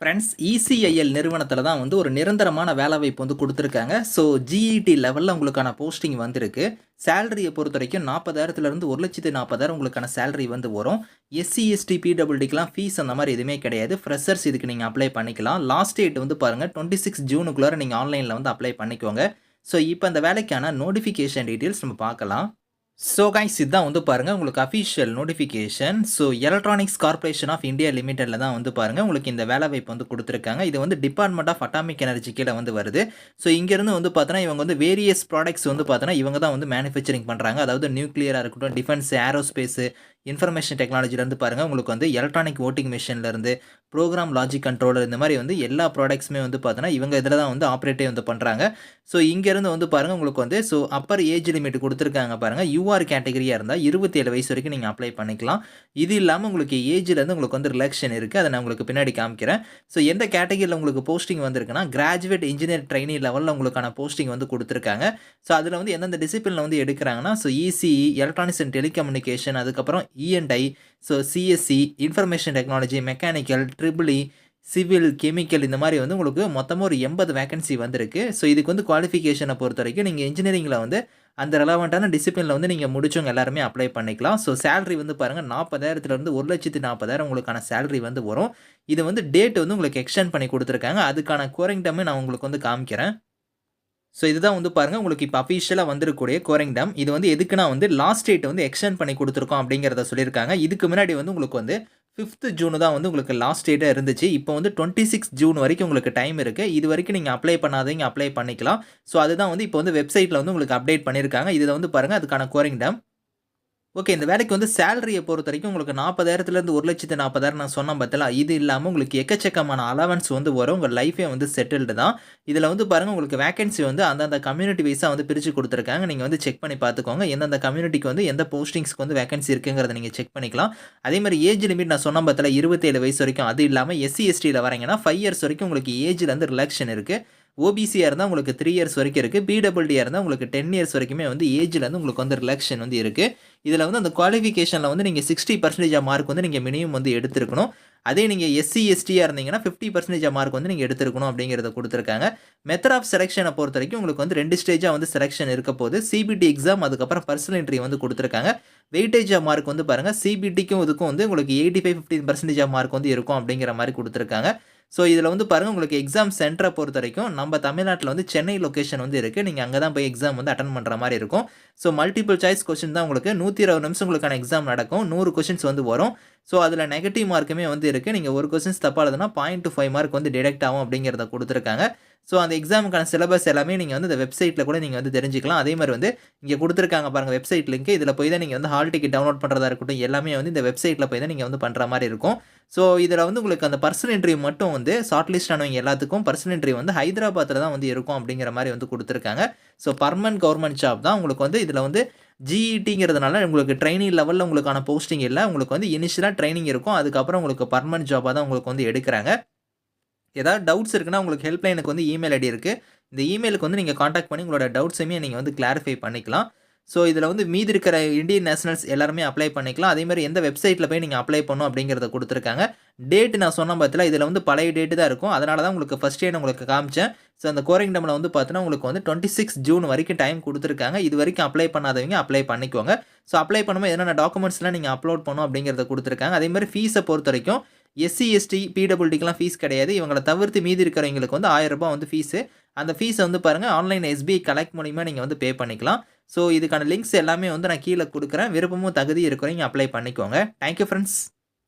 Friends ECIL நிறுவனத்தில் தான் வந்து ஒரு நிரந்தரமான வேலைவாய்ப்பு வந்து கொடுத்துருக்காங்க. ஸோ ஜிஇடி லெவலில் உங்களுக்கான போஸ்டிங் வந்திருக்கு. சேலரியை பொறுத்த வரைக்கும் நாற்பதாயிரத்துலேருந்து ஒரு லட்சத்து நாற்பதாயிரம் உங்களுக்கான சேலரி வந்து வரும். எஸ்சி எஸ்டி பிடபிள்டிக்கெலாம் ஃபீஸ் அந்த மாதிரி எதுவுமே கிடையாது. ஃப்ரெஷர்ஸ் இதுக்கு நீங்கள் அப்ளை பண்ணிக்கலாம். லாஸ்ட் டேட் வந்து பாருங்கள் டுவெண்ட்டி சிக்ஸ் ஜூனுக்குள்ளார நீங்கள் ஆன்லைனில் வந்து அப்ளை பண்ணிக்கோங்க. ஸோ இப்போ அந்த வேலைக்கான நோட்டிஃபிகேஷன் டீட்டெயில்ஸ் நம்ம பார்க்கலாம். ஸோ கைஸ் இதுதான் வந்து பாருங்கள் உங்களுக்கு official notification so electronics corporation of India லிமிடெடில் தான் வந்து பாருங்கள் உங்களுக்கு இந்த வேலை வாய்ப்பு வந்து கொடுத்துருக்காங்க. இது வந்து டிபார்ட்மெண்ட் ஆஃப் அட்டாமிக் எனர்ஜி கீழே வந்து வருது. ஸோ இங்கேருந்து வந்து பார்த்தோன்னா இவங்க வந்து வேரியஸ் ப்ராடக்ட்ஸ் வந்து பார்த்தோன்னா இவங்க தான் வந்து மேனுஃபேக்சரிங் பண்ணுறாங்க அதாவது நியூக்ளியராக இருக்கட்டும் டிஃபென்ஸ் ஏரோஸ்பேஸு இன்ஃபர்மேஷன் டெக்னாலஜிலேருந்து பாருங்கள் உங்களுக்கு வந்து எலக்ட்ரானிக் ஓட்டிங் மிஷின்லேருந்து ப்ரோக்ராம் லாஜிக் கண்ட்ரோலர் இந்த மாதிரி வந்து எல்லா ப்ராடக்ட்ஸுமே வந்து பார்த்தோன்னா இவங்க இதில் தான் வந்து ஆப்ரேட்டே வந்து பண்ணுறாங்க ஸோ இங்கேருந்து வந்து பாருங்கள் உங்களுக்கு வந்து ஸோ அப்பர் ஏஜ் லிமிட் கொடுத்துருக்காங்க பாருங்கள் யூஆர் கேட்டகரியாக இருந்தால் இருபத்தேழு வயசு வரைக்கும் நீங்கள் அப்ளை பண்ணிக்கலாம். இது இல்லாமல் உங்களுக்கு ஏஜ்லேருந்து உங்களுக்கு வந்து ரிலாக்ஷன் இருக்குது அதை நான் உங்களுக்கு பின்னாடி காமிக்கிறேன். ஸோ எந்த கேட்டகரியில் உங்களுக்கு போஸ்டிங் வந்திருக்குன்னா கிராஜுவேட் இன்ஜினியர் ட்ரைனி லெவலில் உங்களுக்கான போஸ்டிங் வந்து கொடுத்துருக்காங்க. ஸோ அதில் வந்து எந்தெந்த டிசிப்ளினில் வந்து எடுக்கிறாங்கன்னா so ECE electronics and telecommunication அதுக்கப்புறம் E and I so CSC information technology mechanical triple E civil chemical இந்த மாதிரி வந்து உங்களுக்கு மொத்தமாக ஒரு எண்பது வேகன்சி வந்திருக்கு. ஸோ இதுக்கு வந்து குவாலிஃபிகேஷனை பொறுத்த வரைக்கும் நீங்கள் இன்ஜினியரிங்கில் வந்து அந்த ரெலவெண்ட்டான டிசிப்ளினில் வந்து நீங்கள் முடிச்சவங்க எல்லாருமே அப்ளை பண்ணிக்கலாம். ஸோ சேலரி வந்து பாருங்கள் நாற்பதாயிரத்துலேருந்து ஒரு லட்சத்து நாற்பதாயிரம் உங்களுக்கான சேலரி வந்து வரும். இது வந்து டேட் வந்து உங்களுக்கு எக்ஸ்டெண்ட் பண்ணி கொடுத்துருக்காங்க. அதுக்கான கோரிங் நான் உங்களுக்கு வந்து காமிக்கிறேன். ஸோ இதுதான் வந்து பாருங்கள் உங்களுக்கு இப்போ அஃபிஷியலாக வந்திருக்கக்கூடிய கோரிங் டம் இது வந்து எதுக்குன்னா வந்து லாஸ்ட் டேட் வந்து எக்ஸ்டெண்ட் பண்ணி கொடுத்துருக்கோம் அப்படிங்கிறத சொல்லியிருக்காங்க. இதுக்கு முன்னாடி வந்து உங்களுக்கு வந்து ஃபிஃப்த் ஜூன் தான் வந்து உங்களுக்கு லாஸ்ட் டேட்டாக இருந்துச்சு. இப்போ வந்து டுவெண்ட்டி சிக்ஸ் ஜூன் வரைக்கும் உங்களுக்கு டைம் இருக்குது இது வரைக்கும் நீங்கள் அப்ளை பண்ணாதீங்க அப்ளை பண்ணிக்கலாம். ஸோ அதுதான் வந்து இப்போ வந்து வெப்சைட்டில் வந்து உங்களுக்கு அப்டேட் பண்ணியிருக்காங்க. இதில் வந்து பாருங்கள் அதுக்கான கோரிங் ஓகே இந்த வேலைக்கு வந்து சேலரியை பொறுத்த வரைக்கும் உங்களுக்கு நாற்பதாயிரத்துலேருந்து ஒரு லட்சத்து நாற்பதாயிரம் நான் சொன்ன பார்த்தல இது இல்லாமல் உங்களுக்கு எக்கச்சக்கமான அலவன்ஸ் வந்து வரும். உங்கள் லைஃபே வந்து செட்டில்டு தான். இதில் வந்து பாருங்கள் உங்களுக்கு வேகன்சி வந்து அந்தந்த கம்யூனிட்டி வைஸாக வந்து பிரித்து கொடுத்துருக்காங்க. நீங்கள் வந்து செக் பண்ணி பார்த்துக்கோங்க. எந்தெந்த கம்யூனிட்டிக்கு வந்து எந்த போஸ்டிங்ஸ்க்கு வந்து வேகன்சி இருக்குங்கிறத நீங்கள் செக் பண்ணிக்கலாம். அதே மாதிரி ஏஜ் லிமிட் நான் சொன்ன பார்த்தல இருபத்தேழு வயசு வரைக்கும். அது இல்லாமல் எஸ்சி எஸ்டியில் வரீங்கன்னா ஃபைவ் இயர்ஸ் வரைக்கும் உங்களுக்கு ஏஜில் வந்து ரிலாக்ஷன் இருக்குது ஓபிசியாக இருந்தால் உங்களுக்கு த்ரீ இயர்ஸ் வரைக்கும் இருக்குது பிடபிள்டியாக இருந்தால் உங்களுக்கு டென் இயர்ஸ் வரைக்குமே வந்து ஏஜில் வந்து உங்களுக்கு வந்து ரிலாக்ஷன் வந்து இருக்குது இதில் வந்து அந்த குவாலிஃபிகேஷனில் வந்து நீங்கள் சிக்ஸ்டி பர்சன்டேஜாக மார்க் வந்து நீங்கள் மினிமம் வந்து எடுத்துருக்கணும். அதே நீங்கள் எஸ்சி எஸ்டியாக இருந்தீங்கன்னா ஃபிஃப்டி பர்சன்டேஜ் மார்க் வந்து நீங்கள் எடுத்துருக்கணும் அப்படிங்கிறத கொடுத்துருக்காங்க. மெத்தட் ஆஃப் செலெக்ஷனை பொறுத்த வரைக்கும் உங்களுக்கு வந்து ரெண்டு ஸ்டேஜாக வந்து செலெக்ஷன் இருக்க போது சிபிடி எக்ஸாம் அதுக்கப்புறம் பர்சனல் என்ட்ரி வந்து கொடுத்துருக்காங்க. வெயிட்டேஜ் ஆஃப் மார்க் வந்து பாருங்கள் சிபிடிக்கும் இதுக்கும் வந்து உங்களுக்கு eighty five fifteen percentage of mark வந்து இருக்கும் அப்படிங்கிற மாதிரி கொடுத்துருக்காங்க. ஸோ இதில் வந்து பாருங்கள் உங்களுக்கு எக்ஸாம் சென்டரை பொறுத்த வரைக்கும் நம்ம தமிழ்நாட்டில் வந்து சென்னை லொக்கேஷன் வந்து இருக்குது நீங்கள் அங்கே தான் போய் எக்ஸாம் வந்து அட்டன் பண்ணுற மாதிரி இருக்கும். ஸோ மல்டிபிள் சாய்ஸ் கொஸ்டின் தான் உங்களுக்கு நூற்றி இருபது நிமிஷம் உங்களுக்கான எக்ஸாம் நடக்கும். நூறு கொஷின்ஸ் வந்து வரும். ஸோ அதில் நெகட்டிவ் மார்க்குமே வந்து இருக்குது நீங்கள் ஒரு கொஸ்டின்ஸ் தப்பானதுன்னா பாயிண்ட் டூ ஃபைவ் மார்க் வந்து டிடெக்ட் ஆகும் அப்படிங்கிறத கொடுத்துருக்காங்க. ஸோ அந்த எக்ஸாமுக்கான சிலபஸ் எல்லாமே நீங்கள் வந்து இந்த வெப்சைட்டில் கூட நீங்கள் வந்து தெரிஞ்சிக்கலாம். அதே மாதிரி வந்து இங்கே கொடுத்துருக்காங்க பாருங்கள் வெப்சைட் லிங்க் இதில் போய் தான் நீங்கள் வந்து ஹால் டிக்கெட் டவுன்லோட் பண்ணுறதா இருக்கட்டும் எல்லாமே வந்து இந்த வெப்சைட்டில் போய் தான் நீங்கள் வந்து பண்ணுற மாதிரி இருக்கும். ஸோ இதில் வந்து உங்களுக்கு அந்த பர்சனல் இன்டர்வியூ மட்டும் வந்து ஷார்ட் லிஸ்ட் ஆனவங்க எல்லாத்துக்கும் பர்சனல் இன்டர்வியூ வந்து ஹைதராபாத்தில் தான் வந்து இருக்கும் அப்படிங்கிற மாதிரி வந்து கொடுத்துருக்காங்க. ஸோ பர்மனன்ட் கவர்மெண்ட் ஜாப் தான் உங்களுக்கு வந்து இதில் வந்து ஜிஇடிங்கிறதுனால உங்களுக்கு ட்ரைனிங் லெவலில் உங்களுக்கான போஸ்டிங் இல்லை. உங்களுக்கு வந்து இனிஷியலாக ட்ரைனிங் இருக்கும். அதுக்கப்புறம் உங்களுக்கு பர்மனன்ட் ஜாபாக தான் உங்களுக்கு வந்து எடுக்கிறாங்க. ஏதாவது டவுட்ஸ் இருக்குன்னா உங்களுக்கு ஹெல்ப்லைனுக்கு வந்து இமெயில் ஐடி இருக்குது இந்த இமெயிலுக்கு வந்து நீங்கள் காண்டாக்ட் பண்ணி உங்களோட டவுட்ஸையுமே நீங்கள் வந்து கிளாரிஃபை பண்ணிக்கலாம். ஸோ இதில் வந்து மீதி இருக்கிற இந்தியன் நேஷனல்ஸ் எல்லாருமே அப்ளை பண்ணிக்கலாம். அதேமாதிரி எந்த வெப்சைட்டில் போய் நீங்கள் அப்ளை பண்ணும் அப்படிங்கிறத கொடுத்துருக்காங்க. டேட் நான் சொன்ன பார்த்தல இதில் வந்து பழைய டேட்டு தான் இருக்கும். அதனால தான் உங்களுக்கு ஃபஸ்ட் டே உங்களுக்கு காமிச்சேன். ஸோ அந்த கோரிங் டம்மில் வந்து பார்த்தீங்கன்னா உங்களுக்கு வந்து டுவெண்ட்டி சிக்ஸ் ஜூன் வரைக்கும் டைம் கொடுத்துருக்காங்க. இது வரைக்கும் அப்ளை பண்ணாதவங்க அப்ளை பண்ணிக்கோங்க. ஸோ அப்ளை பண்ணும்போது என்னென்ன டாக்குமெண்ட்ஸ்லாம் நீங்கள் அப்லோட் பண்ணும் அப்படிங்கிறத கொடுத்துருக்காங்க. அதே மாதிரி ஃபீஸை பொறுத்த வரைக்கும் எஸ்சி எஸ்டி பிடபிள்டிக்கெலாம் ஃபீஸ் கிடையாது. இவங்களை தவிர்த்து மீதி இருக்கிறவங்களுக்கு வந்து ஆயிரம் ரூபாய் வந்து ஃபீஸு அந்த ஃபீஸை வந்து பாருங்கள் ஆன்லைன் எஸ்பிஐ கலெக்ட் மூலிமா நீங்கள் வந்து பே பண்ணிக்கலாம். ஸோ இதுக்கான லிங்க்ஸ் எல்லாமே வந்து நான் கீழே கொடுக்குறேன். விருப்பமும் தகுதி இருக்கிறவங்க அப்ளை பண்ணிக்கோங்க. Thank you friends